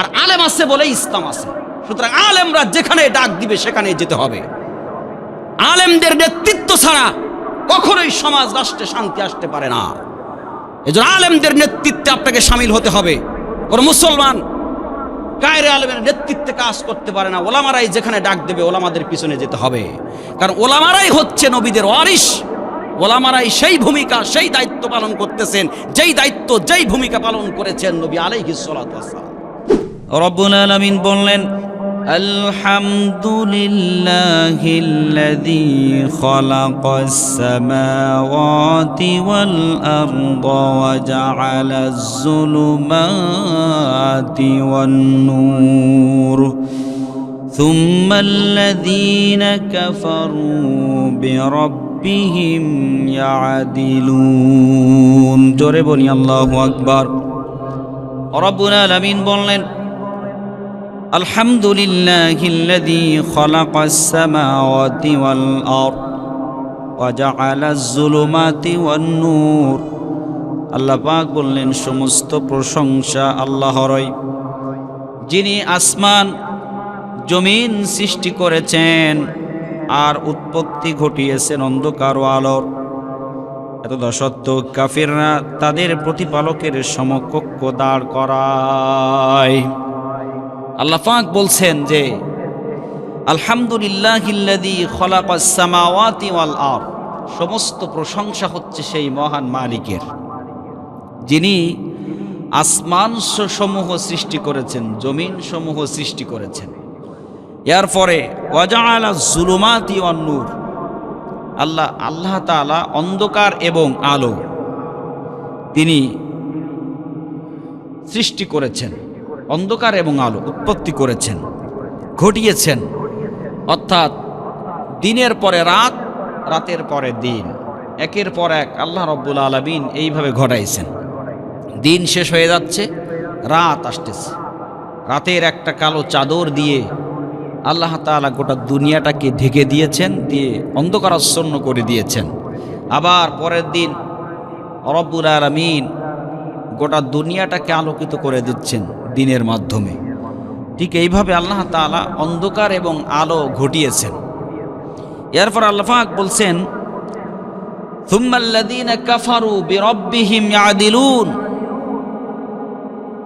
আর আলেম আছে বলে ইসলাম আছে। সুতরাং আলেমরা যেখানে ডাক দিবে সেখানে যেতে হবে। আলেমদের নেতৃত্ব ছাড়া কখনোই সমাজ, রাষ্ট্রে শান্তি আসতে পারে না। এজন্য আলেমদের নেতৃত্বে আপনাকে সামিল হতে হবে। ওর মুসলমান কায়রে আলেমের নেতৃত্বে কাজ করতে পারে না। ওলামারাই যেখানে ডাক দেবে, ওলামাদের পিছনে যেতে হবে। কারণ ওলামারাই হচ্ছে নবীদের ওয়ারিস ওলামারাই সেই ভূমিকা, সেই দায়িত্ব পালন করতেছেন। যেই দায়িত্ব, যেই ভূমিকা পালন করেছেন নবী আলাইহিস সালাম। রব্বুল আলামিন বললেন الحمد لله الذي خلق السماوات والأرض وجعل الظلمات والنور ثم الذين كفروا بربهم يعدلون جربني الله أكبر رب العالمين বললেন الحمد لله الذي خلق السماوات والأرض وجعل الظلمات والنور আল্লাহ পাক বললেন সমস্ত প্রশংসা আল্লাহরই যিনি আসমান জমিন সৃষ্টি করেছেন আর উৎপত্তি ঘটিয়েছেন অন্ধকার ও আলোর এত সত্ত্বেও কাফিররা তাদের প্রতিপালকের সমকক্ষ দাঁড় করায় আল্লাহ পাক বলছেন যে সামাওয়াতি সমস্ত প্রশংসা হচ্ছে সেই মহান মালিকের, যিনি আসমান সমূহ সৃষ্টি করেছেন, জমিন সমূহ সৃষ্টি করেছেন। এর পরে নূর। আল্লাহ আল্লাহ তাআলা অন্ধকার এবং আলো তিনি সৃষ্টি করেছেন। অন্ধকার এবং আলো উৎপত্তি করেছেন, ঘটিয়েছেন। অর্থাৎ দিনের পরে রাত, রাতের পরে দিন। একের পর এক আল্লাহ রব্বুল আলমিন এইভাবে ঘটাইছেন। দিন শেষ হয়ে যাচ্ছে, রাত আসতেছে। রাতের একটা কালো চাদর দিয়ে আল্লাহ তাআলা গোটা দুনিয়াটাকে ঢেকে দিয়েছেন, দিয়ে অন্ধকারাচ্ছন্ন করে দিয়েছেন। আবার পরের দিন রব্বুল আলমিন গোটা দুনিয়াটাকে আলোকিত করে দিচ্ছেন। দিনের মাধ্যমে। ঠিক এইভাবে আল্লাহ তাআলা অন্ধকার এবং আলো ঘটিয়েছেন। এরপর আল্লাহাক বলছেন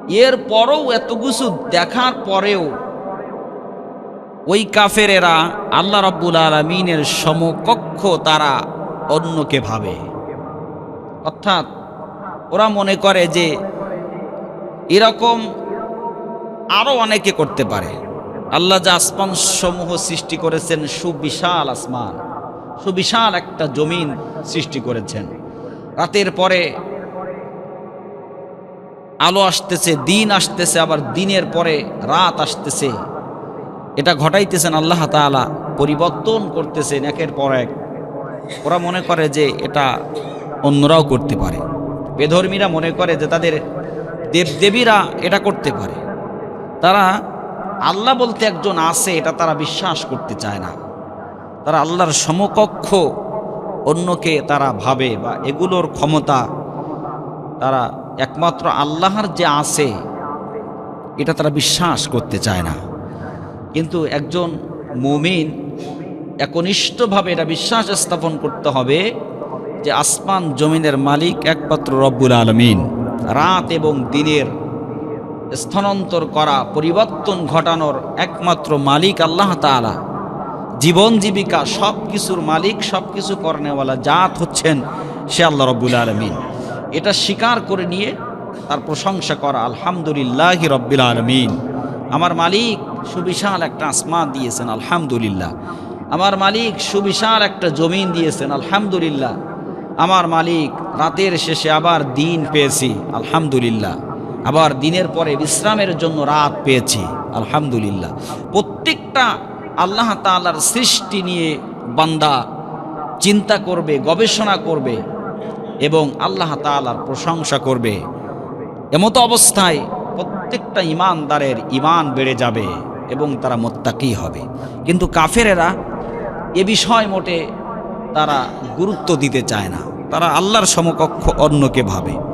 এর পরেও এত কিছু দেখার পরেও ওই কাফেরেরা আল্লাহ রাব্বুল আলমিনের সমকক্ষ তারা অন্যকে ভাবে। অর্থাৎ ওরা মনে করে যে এরকম আরও অনেকে করতে পারে। আল্লাহ যে আসমান সমূহ সৃষ্টি করেছেন, সুবিশাল আসমান, সুবিশাল একটা জমিন সৃষ্টি করেছেন। রাতের পরে আলো আসতেছে, দিন আসতেছে, আবার দিনের পরে রাত আসতেছে। এটা ঘটাইতেছেন আল্লাহ তাআলা, পরিবর্তন করতেছেন একের পর এক। ওরা মনে করে যে এটা অন্যরাও করতে পারে। বেধর্মীরা মনে করে যে তাদের দেবদেবীরা এটা করতে পারে। তারা আল্লাহ বলতে একজন আছে, এটা তারা বিশ্বাস করতে চায় না। তারা আল্লাহর সমকক্ষ, অন্যকে তারা ভাবে বা এগুলোর ক্ষমতা তারা একমাত্র আল্লাহর যে আছে, এটা তারা বিশ্বাস করতে চায় না। কিন্তু একজন মুমিন একনিষ্ঠভাবে এটা বিশ্বাস স্থাপন করতে হবে যে আসমান জমিনের মালিক একমাত্র রব্বুল আলমিন। রাত এবং দিনের স্থানান্তর করা, পরিবর্তন ঘটানোর একমাত্র মালিক আল্লাহ তাআলা। জীবন জীবিকা সব কিছুর মালিক সব কিছু করনেওয়ালা জাত হচ্ছেন সে আল্লাহ রব্বুল আলমিন। এটা স্বীকার করে নিয়ে তার প্রশংসা করা, আলহামদুলিল্লাহ রব্বুল আলমিন। আমার মালিক সুবিশাল একটা আসমান দিয়েছেন, আলহামদুলিল্লাহ। আমার মালিক সুবিশাল একটা জমিন দিয়েছেন, আলহামদুলিল্লাহ। আমার মালিক রাতের শেষে আবার দিন পেয়েছি, আলহামদুলিল্লাহ। আবার দিনের পরে বিশ্রামের জন্য রাত পেয়েছি। আলহামদুলিল্লাহ। প্রত্যেকটা আল্লাহ তাআলার সৃষ্টি নিয়ে বান্দা চিন্তা করবে, গবেষণা করবে এবং আল্লাহ তাআলার প্রশংসা করবে। এমতো অবস্থায় প্রত্যেকটা ইমানদারের ইমান বেড়ে যাবে এবং তারা মোত্তাকি হবে। কিন্তু কাফেরেরা এ বিষয় মোটে তারা গুরুত্ব দিতে চায় না। তারা আল্লাহর সমকক্ষ অন্যকে ভাবে।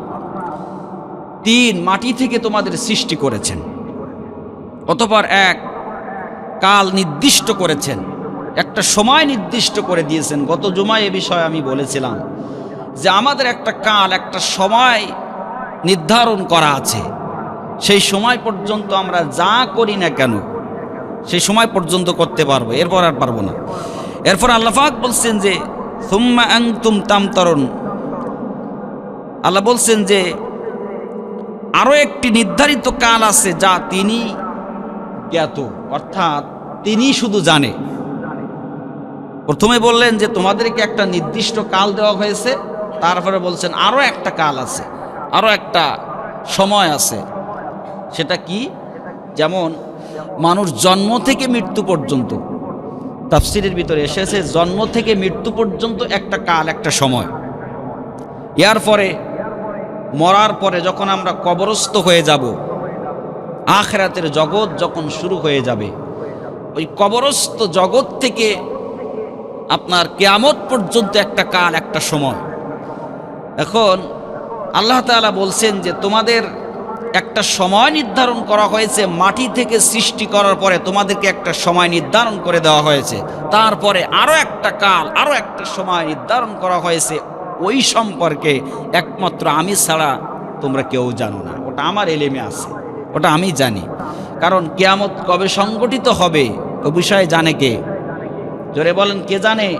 তিন মাটি থেকে তোমাদের সৃষ্টি করেছেন। অতপর এক কাল নির্দিষ্ট করেছেন। একটা সময় নির্দিষ্ট করে দিয়েছেন। গত জুমায় এ বিষয়ে আমি বলেছিলাম যে আমাদের একটা কাল, একটা সময় নির্ধারণ করা আছে। সেই সময় পর্যন্ত আমরা যা করি না কেন, সেই সময় পর্যন্ত করতে পারব, এরপর আর পারব না। এরপর আল্লাহাক বলছেন যে, সুম্মা আংতুম তামতরণ আল্লাহ বলছেন যে আরও একটি নির্ধারিত কাল আছে যা তিনি জ্ঞাত, অর্থাৎ তিনি শুধু জানে। প্রথমে বললেন যে তোমাদেরকে একটা নির্দিষ্ট কাল দেওয়া হয়েছে, তারপরে বলছেন আরও একটা কাল আছে আরও একটা সময় আছে। সেটা কি? যেমন মানুষ জন্ম থেকে মৃত্যু পর্যন্ত, তাফসিরের ভিতরে এসেছে, জন্ম থেকে মৃত্যু পর্যন্ত একটা কাল, একটা সময়। এর পরে মরার পরে যখন আমরা কবরস্থ হয়ে যাব, আখরাতের জগৎ যখন শুরু হয়ে যাবে, ওই কবরস্থ জগৎ থেকে আপনার কেয়ামত পর্যন্ত একটা কাল, একটা সময়। এখন আল্লাহ তাআলা বলছেন যে, তোমাদের একটা সময় নির্ধারণ করা হয়েছে, মাটি থেকে সৃষ্টি করার পরে তোমাদেরকে একটা সময় নির্ধারণ করে দেওয়া হয়েছে। তারপরে আরও একটা কাল আরও একটা সময় নির্ধারণ করা হয়েছে ওই সম্পর্কে একমাত্র আমি ছাড়া তোমরা কেউ জানো না। ওটা আমার এলেমে আছে। ওটা আমি জানি। কারণ কেয়ামত কবে সংগঠিত হবে, ও বিষয়ে জানে কে? জোরে বলেন, কে জানে?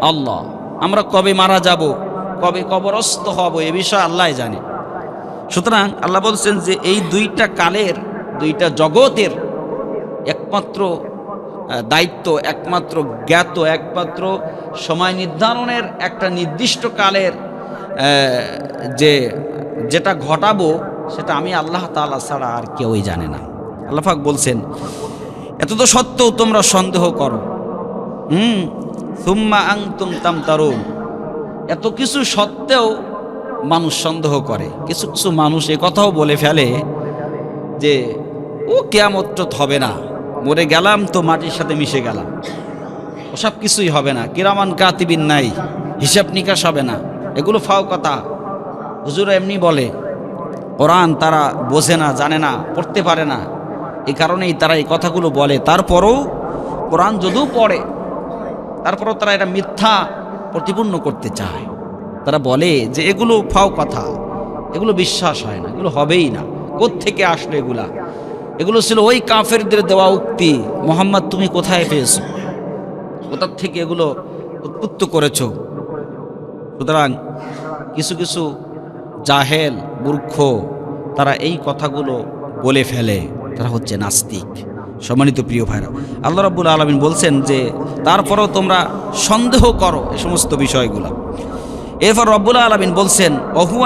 আল্লাহ। আমরা কবে মারা যাব, কবে কবরস্থ হব, এ বিষয়ে আল্লাহ জানে। সুতরাং আল্লাহ বলছেন যে, এই দুইটা কালের, দুইটা জগতের একমাত্র দায়িত্ব একমাত্র, জ্ঞাত একমাত্র সময় নির্ধারণের একটা নির্দিষ্ট কালের যে, যেটা ঘটাবো, সেটা আমি আল্লাহ তাআলা ছাড়া আর কেউই জানে না। আল্লাহাক বলছেন, এত তো সত্ত্বেও তোমরা সন্দেহ করো। হুম, সুম্মা আং তুম তাম তারুম এত কিছু সত্ত্বেও মানুষ সন্দেহ করে। কিছু কিছু মানুষ কথাও বলে ফেলে যে, ও কেয়ামত হবে না। মরে গেলাম তো মাটির সাথে মিশে গেলাম। ওসব কিছুই হবে না, কিরামান কাতিবিন নাই, হিসাব নিকাশ হবে না। এগুলো ফাও কথা। হুজুর এমনি বলে, কোরআন তারা বোঝে না, জানে না, পড়তে পারে না। এই কারণেই তারা এই কথাগুলো বলে। তারপরও কোরআন যদিও পড়ে, তারপরও তারা এটা মিথ্যা প্রতিপূর্ণ করতে চায়। তারা বলে যে এগুলো ফাও কথা, এগুলো বিশ্বাস হয় না, এগুলো হবেই না। থেকে আসলো এগুলা? এগুলো ছিল ওই কাফেরদের দেওয়া উক্তি। মোহাম্মদ, তুমি কোথায় পেয়েছ? কোথার থেকে এগুলো উৎপত্ত করেছ? সুতরাং কিছু কিছু জাহেল, মূর্খ, তারা এই কথাগুলো বলে ফেলে। তারা হচ্ছে নাস্তিক। সম্মানিত প্রিয় ভাইরা, আল্লাহ রাব্বুল আলমিন বলছেন যে, তারপরেও তোমরা সন্দেহ করো এই সমস্ত বিষয়গুলো। এরপর রব্বুল আলমিন বলছেন অহু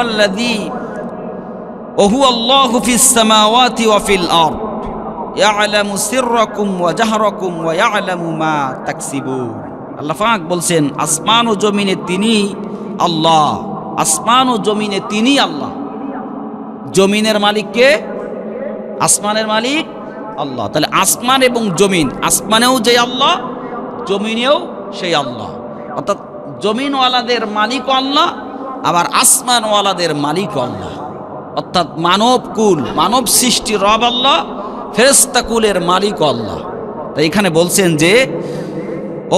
অহু আল্লাহ ফিস সামাওয়াতি ওয়া ফিল আরদ ইয়ালামু সিররাকুম ওয়া জাহরাকুম ওয়া ইয়ালামু মা বলছেন, আসমান ও জমিনে তিনি আল্লাহ। আসমান ও জমিনে তিনি আল্লাহ। জমিনের মালিক কে? আসমানের মালিক আল্লাহ। তাহলে আসমান এবং জমিন, আসমানেও যে আল্লাহ, জমিনেও সেই আল্লাহ। অর্থাৎ জমিনওয়ালাদের মালিক আল্লাহ, আবার আসমানওয়ালাদের মালিক আল্লাহ। অর্থাৎ মানব কুল, মানব সৃষ্টি রব আল্লাহ ফেরেস্তা কুলের মালিক আল্লাহ। তাই এখানে বলছেন যে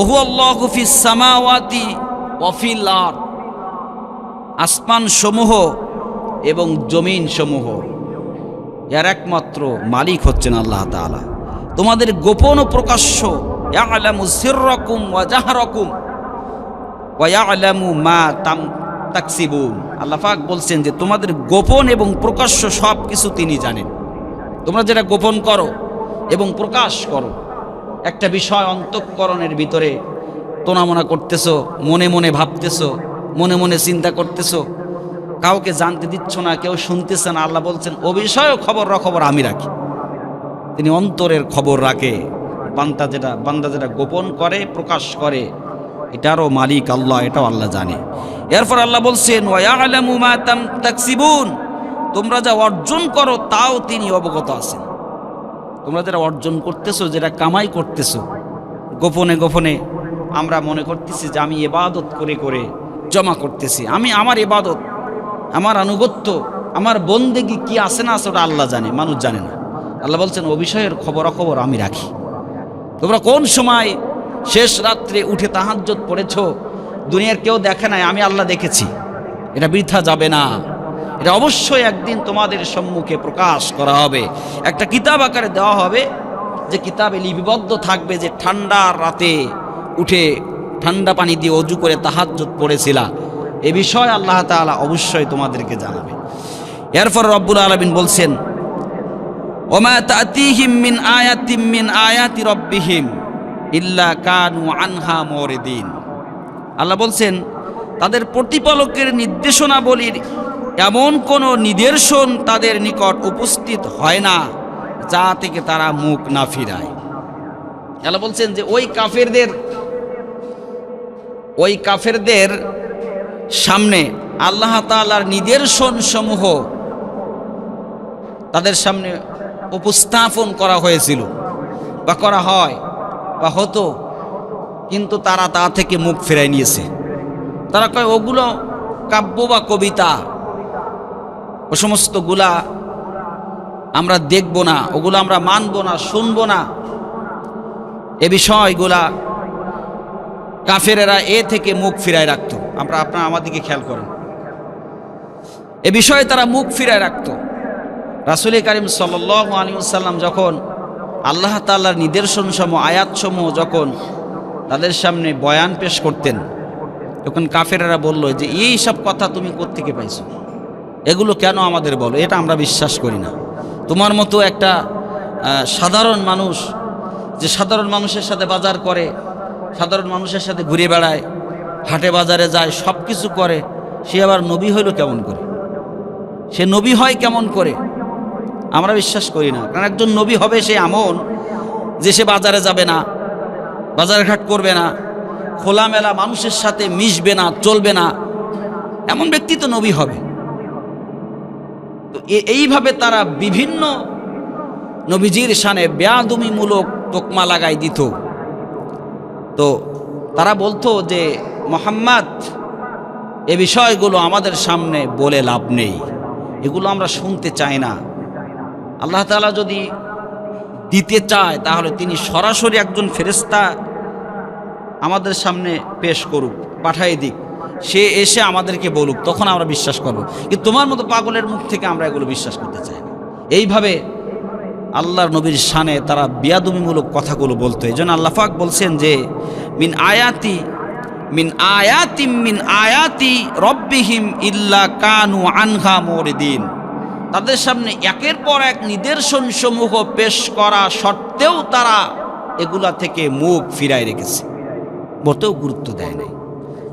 অহু আল্লাহ হুফিস সামাওয়াতি অফিল আর আসমান সমূহ এবং জমিন সমূহ এর একমাত্র মালিক হচ্ছেন আল্লাহ তাআলা। তোমাদের গোপন ও প্রকাশ্য, ইয়ালামু সিররাকুম ওয়া জাহরাকুম ওয়া ইয়ালামু মা তাম তাকসিবুন। আল্লাহ পাক বলছেন যে, তোমাদের গোপন এবং প্রকাশ্য সব কিছু তিনি জানেন। তোমরা যেটা গোপন করো এবং প্রকাশ করো, একটা বিষয় অন্তঃকরণের ভিতরে তোনামোনা করতেছো, মনে মনে ভাবতেছ, মনে মনে চিন্তা করতেছো, কাউকে জানতে দিচ্ছ না, কেউ শুনতেছে না, আল্লাহ বলছেন ও বিষয়েও খবর রখবর আমি রাখি। তিনি অন্তরের খবর রাখে। বান্দা যেটা বান্দা যেটা গোপন করে, প্রকাশ করে এটারও মালিক আল্লাহ, এটাও আল্লাহ জানে। এরপর আল্লাহ বলছেন তোমরা যা অর্জন করো, তাও তিনি অবগত আছেন। তোমরা যেটা অর্জন করতেছো যেটা কামাই করতেছো, গোপনে গোপনে আমরা মনে করতেছি যে আমি এবাদত করে করে জমা করতেছি। আমি আমার এবাদত আমার আনুগত্য, আমার বন্দেগি কি আছে না আছে ওটা আল্লাহ জানে, মানুষ জানে না। আল্লাহ বলছেন ও বিষয়ের খবরাখবর আমি রাখি। তোমরা কোন সময় শেষ রাত্রে উঠে তাহাজ্জত পড়েছ। দুনিয়ার কেউ দেখে নাই, আমি আল্লাহ দেখেছি। এটা বৃথা যাবে না। এটা অবশ্যই একদিন তোমাদের সম্মুখে প্রকাশ করা হবে। একটা কিতাব আকারে দেওয়া হবে, যে কিতাবে লিপিবদ্ধ থাকবে যে ঠান্ডার রাতে উঠে ঠান্ডা পানি দিয়ে অজু করে তাহাজ্জত পড়েছিলা। এ বিষয়ে আল্লাহ তাআলা অবশ্যই তোমাদেরকে জানাবে। এরপর রব্বুল আলমিন বলছেন, ওমা তাতিহিম মিন ইল্লা কানু আনহা মরিদিন। আল্লাহ বলছেন, তাদের প্রতিপালকের নির্দেশনাবলীর এমন কোনো নিদর্শন তাদের নিকট উপস্থিত হয় না, যা থেকে তারা মুখ না ফিরায়। আল্লাহ বলছেন যে, ওই কাফেরদের ওই কাফেরদের সামনে আল্লাহ তাআলার নিদর্শন সমূহ তাদের সামনে উপস্থাপন করা হয়েছিল বা করা হয়। বা হতো, কিন্তু তারা তা থেকে মুখ ফেরাই নিয়েছে। তারা কয়, ওগুলো কাব্য বা কবিতা, ও সমস্তগুলা আমরা দেখব না, ওগুলো আমরা মানব না, শুনব না। এ বিষয়গুলা কাফেরেরা এ থেকে মুখ ফিরায় রাখত। আমরা, আপনার আমাদেরকে খেয়াল করেন। এ বিষয়ে তারা মুখ ফিরায় রাখতো। রাসুল করিম সাল্লাম যখন আল্লাহ তাল্লার নিদর্শনসমূহ, আয়াতসমূহ যখন তাদের সামনে বয়ান পেশ করতেন, তখন কাফেরেরা বলল যে, এই সব কথা তুমি কোত্থেকে পাইছো? এগুলো কেন আমাদের বলো? এটা আমরা বিশ্বাস করি না। তোমার মতো একটা সাধারণ মানুষ যে সাধারণ মানুষের সাথে বাজার করে, সাধারণ মানুষের সাথে ঘুরে বেড়ায়, হাটে বাজারে যায় সব কিছু করে, সে আবার নবী হইল কেমন করে? সে নবী হয় কেমন করে? আমরা বিশ্বাস করি না। কারণ একজন নবী হবে সে এমন যে সে বাজারে যাবে না বাজারঘাট করবে না, খোলামেলা মানুষের সাথে মিশবে না, চলবে না। এমন ব্যক্তি তো নবী হবে। তো এইভাবে তারা বিভিন্ন নবীজির সানে বেয়াদুমিমূলক তোকমা লাগাই দিত। তো তারা বলতো যে, মোহাম্মদ, এ বিষয়গুলো আমাদের সামনে বলে লাভ নেই। এগুলো আমরা শুনতে চাই না। আল্লাহ তালা যদি দিতে চায়, তাহলে তিনি সরাসরি একজন ফেরেস্তা আমাদের সামনে পেশ করুক পাঠাই দিক। সে এসে আমাদেরকে বলুক, তখন আমরা বিশ্বাস করব। কিন্তু তোমার মতো পাগলের মুখ থেকে আমরা এগুলো বিশ্বাস করতে চাই এইভাবে আল্লাহর নবীর শানে তারা বিয়াদুমিমূলক কথাগুলো বলতো। এই জন্য আল্লাহাক বলছেন যে, মিন আয়াতি, মিন আয়াতিম মিন আয়াতি রব্বিহিম ইল্লা কানু আনহা মোরদিন। তাদের সামনে একের পর এক নিদর্শন সমূহ পেশ করা সত্ত্বেও তারা এগুলা থেকে মুখ ফিরায় রেখেছে। মোটেও গুরুত্ব দেয় নাই।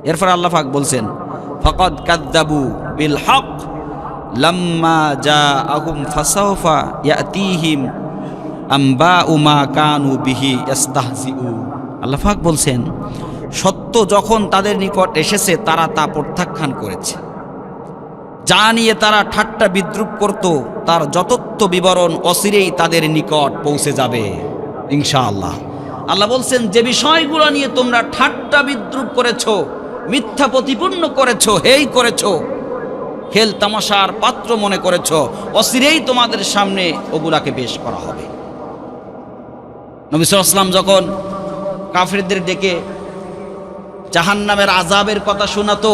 এরপর আল্লাহ পাক বলছেন, ফকদ কাদ্দাবু বিল হক লাম্মা যা আহুম ফাসাউফা ইয়াতিহিম আম্বা উমা কানু বিহি ইস্তাহজিউ আল্লাহ পাক বলছেন, সত্য যখন তাদের নিকট এসেছে, তারা তা প্রত্যাখ্যান করেছে। যা নিয়ে তারা ঠাট্টা বিদ্রুপ করত, তার যথার্থ বিবরণ অচিরেই তাদের নিকট পৌঁছে যাবে। ইনশাআল্লাহ। আল্লাহ বলছেন, যে বিষয়গুলো নিয়ে তোমরা ঠাট্টা বিদ্রুপ করেছ, মিথ্যা প্রতিপূর্ণ করেছ, হেই করেছ খেল তামাশার পাত্র মনে করেছ অসিরেই তোমাদের সামনে ওগুলাকে পেশ করা হবে। নবী সাল্লাল্লাহু যখন কাফিরদের ডেকে জাহান্নামের আজাবের কথা শোনাতো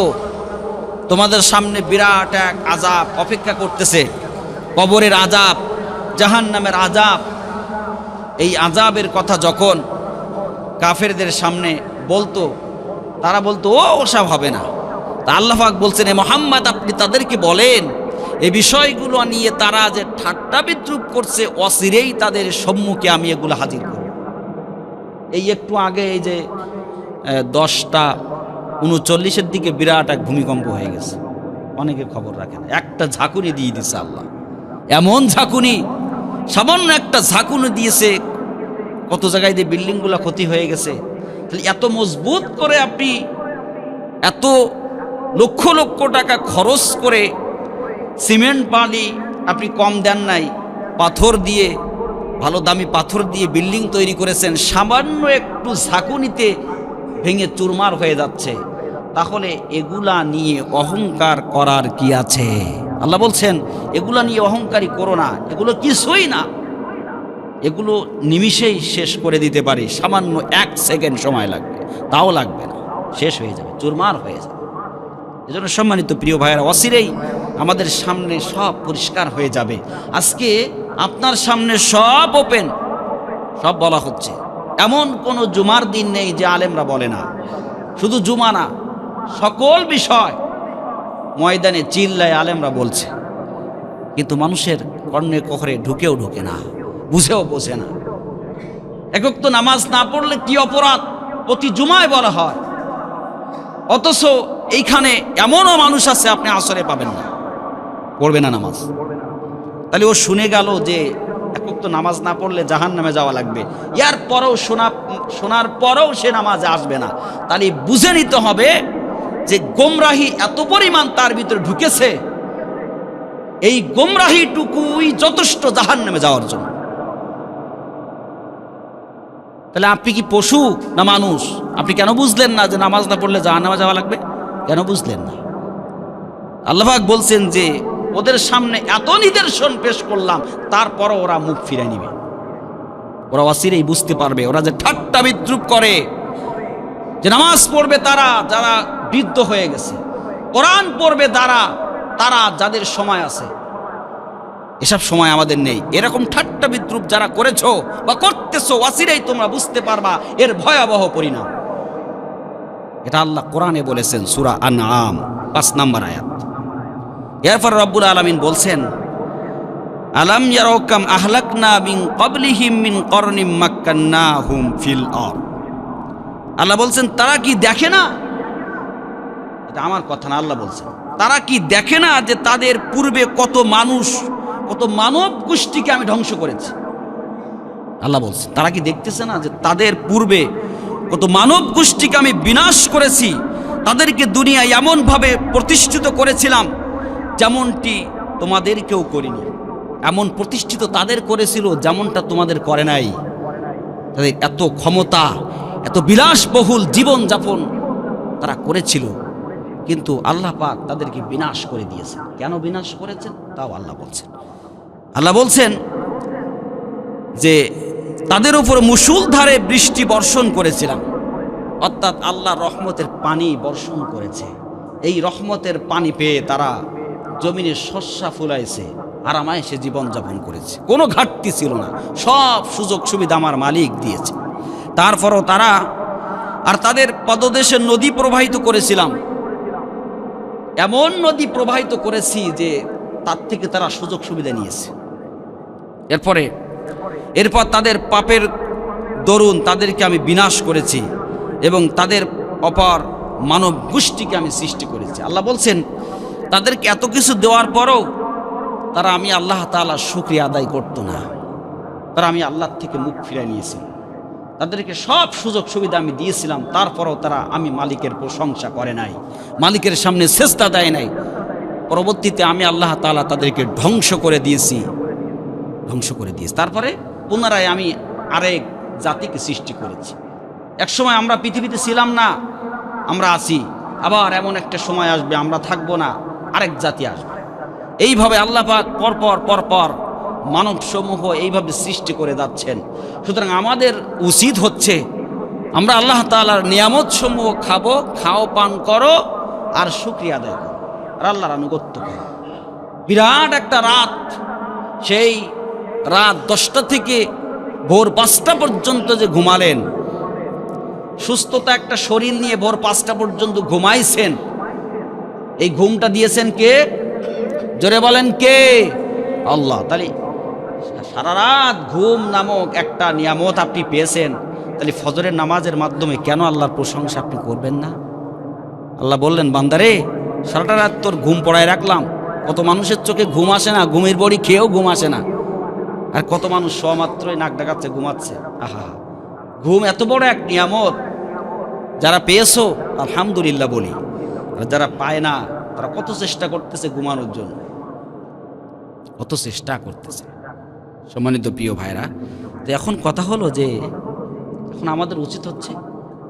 তোমাদের সামনে বিরাট এক আজাব অপেক্ষা করতেছে। কবরের আজাব জাহান নামের আজাব এই আজাবের কথা যখন কাফেরদের সামনে বলতো, তারা বলতো, ও ওসব হবে না। তা আল্লাহাক বলছেন, এ মোহাম্মদ, আপনি তাদেরকে বলেন এই বিষয়গুলো নিয়ে তারা যে ঠাট্টা বিদ্রুপ করছে, অচিরেই তাদের সম্মুখে আমি এগুলো হাজির করব। এই একটু আগে এই যে দশটা উনচল্লিশের দিকে বিরাট এক ভূমিকম্প হয়ে গেছে। অনেকে খবর রাখে না। একটা ঝাঁকুনি দিয়ে দিছে আল্লাহ। এমন ঝাঁকুনি, সামান্য একটা ঝাঁকুনি দিয়েছে, কত জায়গায় দিয়ে বিল্ডিংগুলো ক্ষতি হয়ে গেছে। তাহলে এত মজবুত করে আপনি এত লক্ষ লক্ষ টাকা খরচ করে সিমেন্ট পানি আপনি কম দেন নাই, পাথর দিয়ে, ভালো দামি পাথর দিয়ে বিল্ডিং তৈরি করেছেন, সামান্য একটু ঝাঁকুনিতে ভেঙে চুরমার হয়ে যাচ্ছে। তাহলে এগুলা নিয়ে অহংকার করার কি আছে? আল্লাহ বলছেন, এগুলা নিয়ে অহংকারী করো না। এগুলো কিছুই না। এগুলো নিমিষেই শেষ করে দিতে পারি। সামান্য এক সেকেন্ড সময় লাগবে। তাও লাগবে না। শেষ হয়ে যাবে। চুরমার হয়ে যাবে। এজন্য সম্মানিত প্রিয় ভাইয়েরা অসিরেই আমাদের সামনে সব পরিষ্কার হয়ে যাবে। আজকে আপনার সামনে সব ওপেন। সব বলা হচ্ছে। এমন কোনো জুমার দিন নেই যে আলেমরা বলে না। শুধু জুমা না সকল বিষয় ময়দানে চিল্লায় আলেমরা বলছে, কিন্তু মানুষের কর্ণে কখরে ঢুকেও ঢুকে না, বুঝেও বোঝে না। একক তো নামাজ না পড়লে কি অপরাধ? প্রতি জুমায় বলা হয়। অথচ এইখানে এমনও মানুষ আছে, আপনি আসরে পাবেন না। পড়বে না নামাজ। তাহলে ও শুনে গেল যে একক তো নামাজ না পড়লে জাহান নামে যাওয়া লাগবে। ইয়ার পরেও শোনা শোনার পরেও সে নামাজে আসবে না। তাহলে বুঝে নিতে হবে যে গোমরাহি এত পরিমাণ তার ভিতরে ঢুকেছে, এই গোমরাহিটুকুই যথেষ্ট জাহান নামে যাওয়ার জন্য। তাহলে আপনি কি পশু না মানুষ? আপনি কেন বুঝলেন না যে নামাজ না পড়লে জাহান নামে যাওয়া লাগবে? কেন বুঝলেন না? আল্লাহাক বলছেন যে, ওদের সামনে এত নিদর্শন পেশ করলাম, তারপরও ওরা মুখ ফিরে নিবে। ওরা অসিরেই বুঝতে পারবে, ওরা যে ঠাট্টা বিদ্রুপ করে, যে নামাজ পড়বে তারা, যারা বৃদ্ধ হয়ে গেছে। কোরআন পড়বে তারা তারা যাদের সময় আছে। এসব সময় আমাদের নেই। এরকম ঠাট্টা বিদ্রুপ যারা করেছ বা করতেছো ওয়াসিরাই তোমরা বুঝতে পারবা, এর ভয়াবহ পরিণাম। এটা আল্লাহ কোরআনে বলেছেন, সুরা আনআম, পাঁচ নাম্বার আয়াত। এরপর রব্বুল আলামিন বলছেন, আলাম ইয়ারাকাম আহলাকনা মিন ক্বাবলিহিম মিন করনিম মাক্কান্নাহুম ফিল আর আল্লাহ বলছেন, তারা কি দেখে না এটা আমার কথা না, আল্লাহ বলছেন। তারা কি দেখে না যে তাদের পূর্বে কত মানুষ, কত মানব গোষ্ঠীকে আমি ধ্বংস করেছি? আল্লাহ বলছে তারা কি দেখতেছে না যে তাদের পূর্বে কত মানব গোষ্ঠীকে আমি বিনাশ করেছি? তাদেরকে দুনিয়ায় এমনভাবে প্রতিষ্ঠিত করেছিলাম, যেমনটি তোমাদেরকেও করিনি। এমন প্রতিষ্ঠিত তাদের করেছিল, যেমনটা তোমাদের করে নাই। তাদের এত ক্ষমতা, এত বিলাসবহুল জীবন যাপন তারা করেছিল। কিন্তু আল্লাহ পাক তাদেরকে বিনাশ করে দিয়েছেন। কেন বিনাশ করেছেন? তাও আল্লাহ বলছেন। আল্লাহ বলছেন যে, তাদের উপর মুসুলধারে বৃষ্টি বর্ষণ করেছিলাম। অর্থাৎ আল্লাহ রহমতের পানি বর্ষণ করেছে। এই রহমতের পানি পেয়ে তারা জমিনে শস্যা ফুলাইছে আরামায় সে জীবনযাপন করেছে। কোনো ঘাটতি ছিল না। সব সুযোগ সুবিধা আমার মালিক দিয়েছে। তারপরও তারা, আর তাদের পদদেশে নদী প্রবাহিত করেছিলাম। এমন নদী প্রবাহিত করেছি যে তার থেকে তারা সুযোগ সুবিধা নিয়েছে। এরপরে, এরপর তাদের পাপের দরুন তাদেরকে আমি বিনাশ করেছি এবং তাদের অপার মানব গোষ্ঠীকে আমি সৃষ্টি করেছি। আল্লাহ বলছেন, তাদেরকে এত কিছু দেওয়ার পরও তারা আমি আল্লাহ তাআলা শুক্রিয়া আদায় করতো না। তারা আমি আল্লাহর থেকে মুখ ফিরে নিয়েছি। তাদেরকে সব সুযোগ সুবিধা আমি দিয়েছিলাম, তারপরও তারা আমি মালিকের প্রশংসা করে নাই। মালিকের সামনে চেষ্টা দেয় নাই। পরবর্তীতে আমি আল্লাহ তাআলা তাদেরকে ধ্বংস করে দিয়েছি। ধ্বংস করে দিয়েছি। তারপরে পুনরায় আমি আরেক জাতিকে সৃষ্টি করেছি। এক সময় আমরা পৃথিবীতে ছিলাম না, আমরা আছি। আবার এমন একটা সময় আসবে, আমরা থাকব না, আরেক জাতি আসবে। এইভাবে আল্লাহ পরপর পরপর মানব সমূহ এইভাবে সৃষ্টি করে যাচ্ছেন। সুতরাং আমাদের উচিত হচ্ছে, আমরা আল্লাহ তাআলার নিয়ামত সমূহ খাব, খাও, পান করো, আর শুক্রিয়া আদায় আর আল্লাহর আনুগত্য করো। বিরাট একটা রাত, সেই রাত দশটা থেকে ভোর পাঁচটা পর্যন্ত যে ঘুমালেন, সুস্থতা একটা শরীর নিয়ে ভোর পাঁচটা পর্যন্ত ঘুমাইছেন, এই ঘুমটা দিয়েছেন কে? জোরে বলেন কে? আল্লাহ। তাহলে সারা রাত ঘুম নামক একটা নিয়ামত আপনি পেয়েছেন, তাহলে ফজরের নামাজের মাধ্যমে কেন আল্লাহর প্রশংসা আপনি করবেন না? আল্লাহ বললেন, বান্দারে, সারাটা রাত তোর ঘুম পড়ায় রাখলাম। কত মানুষের চোখে ঘুম আসে না, ঘুমের বড়ি খেয়েও ঘুম আসে না। আর কত মানুষ সমাত্রই নাক ডাকাচ্ছে, ঘুমাচ্ছে। আহা। ঘুম এত বড় এক নিয়ামত। যারা পেয়েছ, আলহামদুলিল্লাহ বলি। আর যারা পায় না, তারা কত চেষ্টা করতেছে ঘুমানোর জন্য? কত চেষ্টা করতেছে? সম্মানিত প্রিয় ভাইরা তো এখন কথা হলো যে, এখন আমাদের উচিত হচ্ছে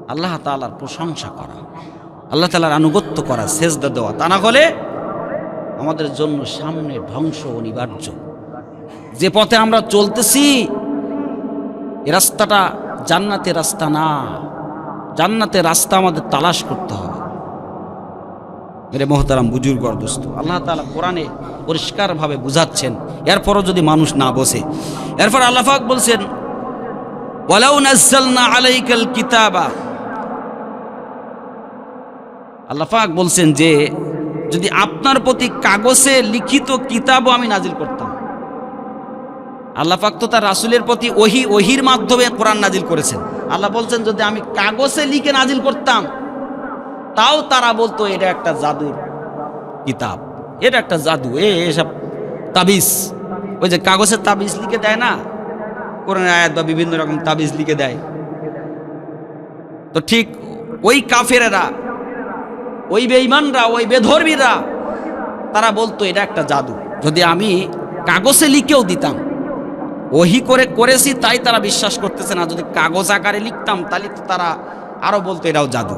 আল্লাহ তালার প্রশংসা করা, আল্লাহ তালার আনুগত্য করা, সেজদা দেওয়া। তা না হলে আমাদের জন্য সামনে ধ্বংস অনিবার্য। যে পথে আমরা চলতেছি, এ রাস্তাটা জান্নাতের রাস্তা না। জান্নাতের রাস্তা আমাদের তালাশ করতে হবে। মেরে মোহতারাম বুজুর্গর দোস্ত। আল্লাহ তালা কোরআনে পরিষ্কারভাবে বুঝাচ্ছেন। এরপরও যদি মানুষ না বসে। এরপর আল্লাহাক বলছেন আলাইকাল কিতাবা। আল্লাহাক বলছেন যে, যদি আপনার প্রতি কাগজে লিখিত কিতাবও আমি নাজিল করতাম। আল্লাহ পাক তো তার রাসুলের প্রতি ওহি, ওহির মাধ্যমে কোরআন নাজিল করেছেন। আল্লাহ বলছেন, যদি আমি কাগজে লিখে নাজিল করতাম তাও তারা বলতো, এটা একটা জাদুর কিতাব, এটা একটা জাদু। এ এসব তাবিজ, ওই যে কাগজের তাবিজ লিখে দেয় না? কোরআন আয়াত বা বিভিন্ন রকম তাবিজ লিখে দেয়। তো ঠিক ওই কাফেরেরা, ওই বেঈমানরা, ওই বেধর্মীরা, তারা বলতো, এটা একটা জাদু। যদি আমি কাগজে লিখেও দিতাম, ওহি করে করেছি, তাই তারা বিশ্বাস করতেছে না। যদি কাগজ আকারে লিখতাম, তাহলে তো তারা আরও বলতো, এটাও জাদু।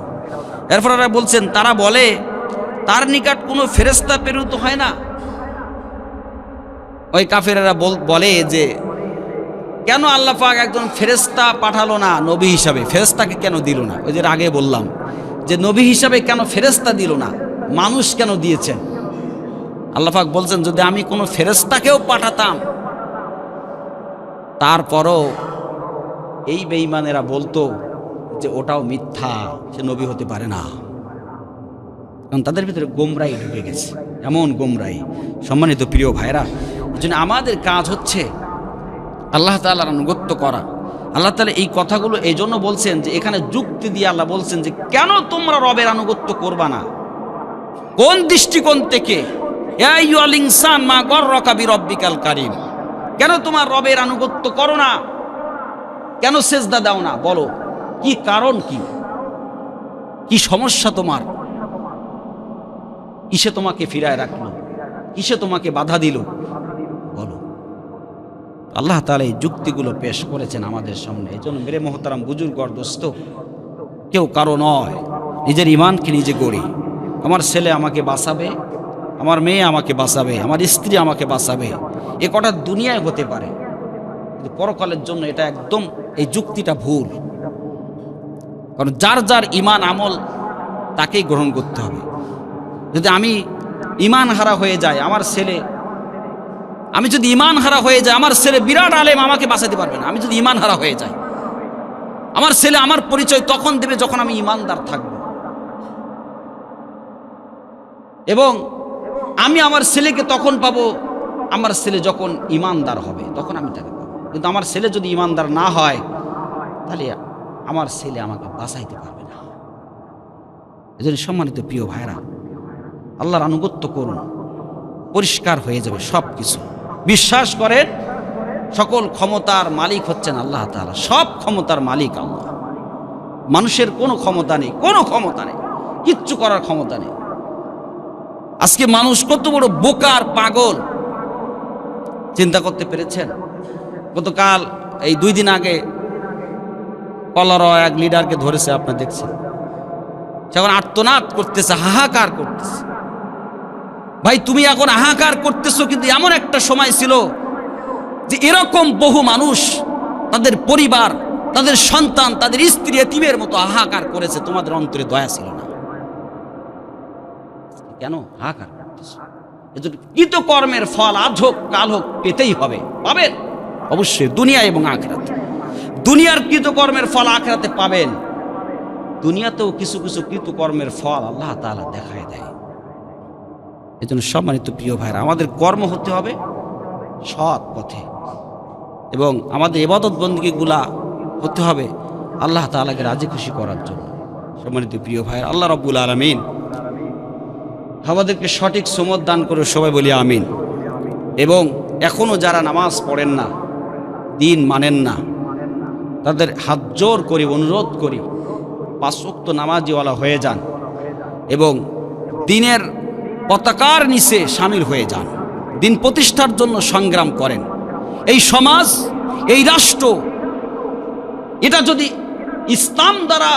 এরপর ওরা বলছেন, তারা বলে, তার নিকট কোনো ফেরেস্তা প্রেরিত হয় না। ওই কাফেরেরা বল- যে, কেন আল্লাহ পাক একজন ফেরেস্তা পাঠালো না নবী হিসাবে? ফেরেস্তাকে কেন দিল না? ওই যে আগে বললাম যে, নবী হিসাবে কেন ফেরেস্তা দিল না? মানুষ কেন দিয়েছেন? আল্লাহ পাক বলছেন, যদি আমি কোনো ফেরেস্তাকেও পাঠাতাম, তারপরও এই বেঈমানেরা বলতো যে ওটাও মিথ্যা, সে নবী হতে পারে না। কারণ তাদের ভিতরে গোমরাই ঢুকে গেছে। এমন গোমরাই। সম্মানিত প্রিয় ভাইরা এই আমাদের কাজ হচ্ছে আল্লাহ তালার আনুগত্য করা। আল্লাহ তালা এই কথাগুলো এই জন্য বলছেন যে এখানে যুক্তি দিয়ে আল্লাহ বলছেন যে কেন তোমরা রবের আনুগত্য করবা না? কোন দৃষ্টিকোণ থেকে? মা গর রকাবি রব্বিকাল কারিম। কেন তোমার রবের আনুগত্য করো না? কেন সেজদা দাও না? বলো। কি কারণ কি? কি সমস্যা তোমার? কিসে তোমাকে ফিরায় রাখল? কিসে তোমাকে বাধা দিল? বলো। আল্লাহ তালা এই যুক্তিগুলো পেশ করেছেন আমাদের সামনে। এই জন্য মেরে মহতারাম বুজুর্গর দোস্ত, কেউ কারও নয়। নিজের ইমানকে নিজে গড়ি। আমার ছেলে আমাকে বাঁচাবে, আমার মেয়ে আমাকে বাঁচাবে, আমার স্ত্রী আমাকে বাঁচাবে। এ কটা দুনিয়ায় হতে পারে। কিন্তু পরকালের জন্য এটা একদম এই যুক্তিটা ভুল। কারণ যার যার ইমান আমল, তাকেই গ্রহণ করতে হবে। যদি আমি ইমান হারা হয়ে যায় আমার ছেলে, আমি যদি ইমান হারা হয়ে যায় আমার ছেলে বিরাট আলেম, আমাকে বাঁচাতে পারবে না। আমি যদি ইমান হারা হয়ে যাই, আমার ছেলে আমার পরিচয় তখন দেবে যখন আমি ইমানদার থাকব। এবং আমি আমার ছেলেকে তখন পাবো, আমার ছেলে যখন ইমানদার হবে, তখন আমি তাকে পাবো। কিন্তু আমার ছেলে যদি ইমানদার না হয়, তাহলে আমার ছেলে আমাকে বাঁচাইতে পারবে না। এজন্য সম্মানিত প্রিয় ভাইরা, আল্লাহর আনুগত্য করুন। পরিষ্কার হয়ে যাবে সব কিছু বিশ্বাস করেন, সকল ক্ষমতার মালিক হচ্ছেন আল্লাহ তাআলা। সব ক্ষমতার মালিক আল্লাহ। মানুষের কোনো ক্ষমতা নেই, কোনো ক্ষমতা নেই, কিচ্ছু করার ক্ষমতা নেই। আজকে মানুষ কত বড় বোকার পাগল। চিন্তা করতে পেরেছেন? গতকাল, এই দুই দিন আগে কলরা এক লিডারকে ধরেছে আপনার দেখছেন। সে এখন আর্তনাদ করতেছে, হাহাকার করতেছে। ভাই, তুমি এখন হাহাকার করতেছো, কিন্তু এমন একটা সময় ছিল যে এরকম বহু মানুষ তাদের পরিবার, তাদের সন্তান, তাদের স্ত্রী এতিমের মতো হাহাকার করেছে, তোমাদের অন্তরে দয়া ছিল না। কেন? হাহাকার করতেছো। এজন্য কৃতকর্মের ফল আজ হোক, কাল হোক, পেতেই হবে। পাবেন। অবশ্যই, দুনিয়া এবং আখরাতে। দুনিয়ার কৃতকর্মের ফল আখরাতে পাবেন। দুনিয়াতেও কিছু কিছু কৃতকর্মের ফল আল্লাহ তাআলা দেখায় দেয়। এজন্য সম্মানিত প্রিয় ভাইরা, আমাদের কর্ম হতে হবে সৎ পথে। এবং আমাদের এবাদত বন্দীগুলা হতে হবে আল্লাহ তাআলাকে রাজি খুশি করার জন্য। সম্মানিত প্রিয় ভাইরা, আল্লাহ রব্বুল আলমিন আমাদেরকে সঠিক সমত দান করে সবাই বলি আমিন। এবং এখনও যারা নামাজ পড়েন না, দিন মানেন না তাদের হাত জোর করি, অনুরোধ করি পাঁচক্ত নামাজিওয়ালা হয়ে যান এবং দিনের পতাকার নিচে সামিল হয়ে যান, দিন প্রতিষ্ঠার জন্য সংগ্রাম করেন। এই সমাজ, এই রাষ্ট্র, এটা যদি ইসলাম দ্বারা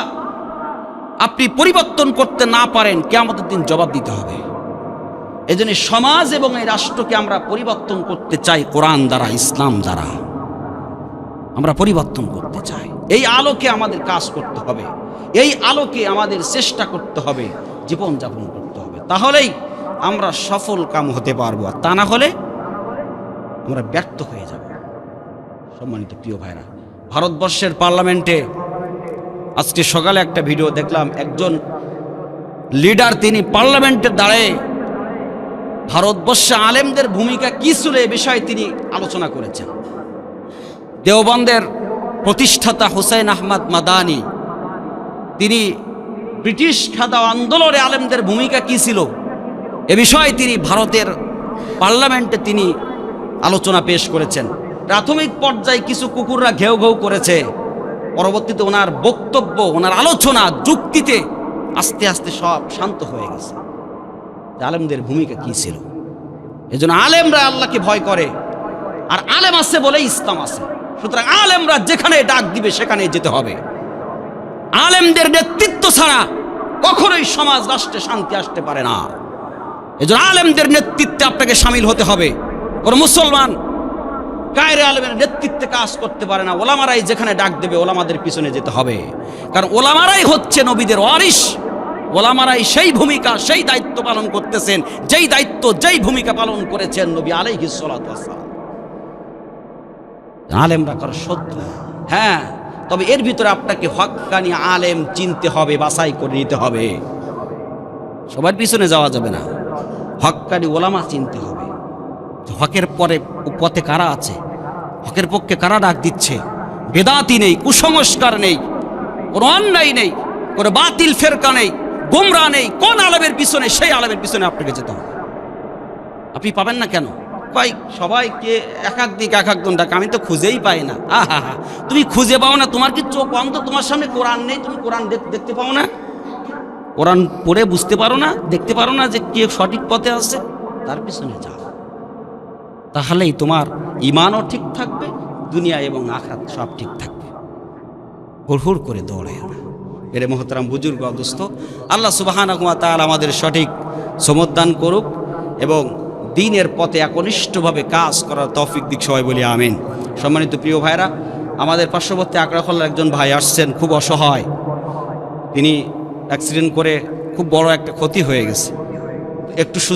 আপনি পরিবর্তন করতে না পারেন কেমতের দিন জবাব দিতে হবে। এই জন্য সমাজ এবং এই রাষ্ট্রকে আমরা পরিবর্তন করতে চাই, কোরআন দ্বারা, ইসলাম দ্বারা। আমরা পরিবর্তন করতে চাই। এই আলোকে আমাদের কাজ করতে হবে। এই আলোকে আমাদের চেষ্টা করতে হবে। জীবনযাপন করতে হবে। তাহলেই আমরা সফল কাম হতে পারব। আর তা না হলে আমরা ব্যর্থ হয়ে যাব। সম্মানিত প্রিয় ভাইরা, ভারতবর্ষের পার্লামেন্টে আজকে সকালে একটা ভিডিও দেখলাম। একজন লিডার তিনি পার্লামেন্টে দাঁড়িয়ে ভারতবর্ষে আলেমদের ভূমিকা কী ছিল এ বিষয়ে তিনি আলোচনা করেছেন। দেওবন্দের প্রতিষ্ঠাতা হুসাইন আহমদ মাদানি, তিনি ব্রিটিশ খাদা আন্দোলনে আলেমদের ভূমিকা কী ছিল? এ বিষয়ে তিনি ভারতের পার্লামেন্টে তিনি আলোচনা পেশ করেছেন। প্রাথমিক পর্যায়ে কিছু কুকুররা ঘেউ ঘেউ করেছে। পরবর্তীতে ওনার বক্তব্য, ওনার আলোচনা, যুক্তিতে আস্তে আস্তে সব শান্ত হয়ে গেছে। আলেমদের ভূমিকা কী ছিল? এজন্য আলেমরা আল্লাহকে ভয় করে। আর আলেম আছে বলে ইসলাম আছে। সুতরাং আলেমরা যেখানে ডাক দিবে, সেখানে যেতে হবে। আলেমদের নেতৃত্ব ছাড়া কখনোই সমাজ, রাষ্ট্রে শান্তি আসতে পারে না। এজন্য আলেমদের নেতৃত্বে আপনাকে সামিল হতে হবে। কোন মুসলমান কায়রে আলেমের নেতৃত্বে কাজ করতে পারে না। ওলামারাই যেখানে ডাক দেবে, ওলামাদের পিছনে যেতে হবে। কারণ ওলামারাই হচ্ছে নবীদের ওয়ারিস ওলামারাই সেই ভূমিকা, সেই দায়িত্ব পালন করতেছেন। যেই দায়িত্ব, যেই ভূমিকা পালন করেছেন নবী আলাইহিস সালাম। আলেমরা কারও শত্রু হ্যাঁ তবে এর ভিতরে আপনাকে হকানি আলেম চিনতে হবে, বাছাই করে নিতে হবে। সবার পিছনে যাওয়া যাবে না। হকানি ওলামা চিনতে হবে। হকের পরে পথে কারা আছে? হকের পক্ষে কারা ডাক দিচ্ছে? বেদাতি নেই, কুসংস্কার নেই, কোনো অন্যায় নেই, কোনো বাতিল ফেরকা নেই, গোমরা নেই। কোন আলমের পিছনে, সেই আলমের পিছনে আপনাকে যেতে হবে। আপনি পাবেন না কেন? কয়, সবাইকে এক এক দিক এক একজন ডাক, আমি তো খুঁজেই পাই না। আহা হা তুমি খুঁজে পাও না, তোমার কি চোখ অন্ত তোমার সামনে কোরআন নেই, তুমি কোরআন দেখতে পাও না? কোরআন পড়ে বুঝতে পারো না, দেখতে পারো না যে কে সঠিক পথে আছে, তার পিছনে যাও। তাহলেই তোমার ইমানও ঠিক থাকবে, দুনিয়া এবং আখাত সব ঠিক থাকবে। হুড় করে দৌড়ে না এর মহতারাম বুজুর্গ অদুস্থ আল্লাহ সুবাহানা তার আমাদের সঠিক সমদান করুক এবং দিনের পথে একনিষ্ঠভাবে কাজ করার তফিক দিক সবাই বলি আমিন। সম্মানিত প্রিয় ভাইরা, আমাদের পার্শ্ববর্তী আকড়াখলার একজন ভাই আসছেন, খুব অসহায়। তিনি অ্যাক্সিডেন্ট করে খুব বড় একটা ক্ষতি হয়ে গেছে। একটু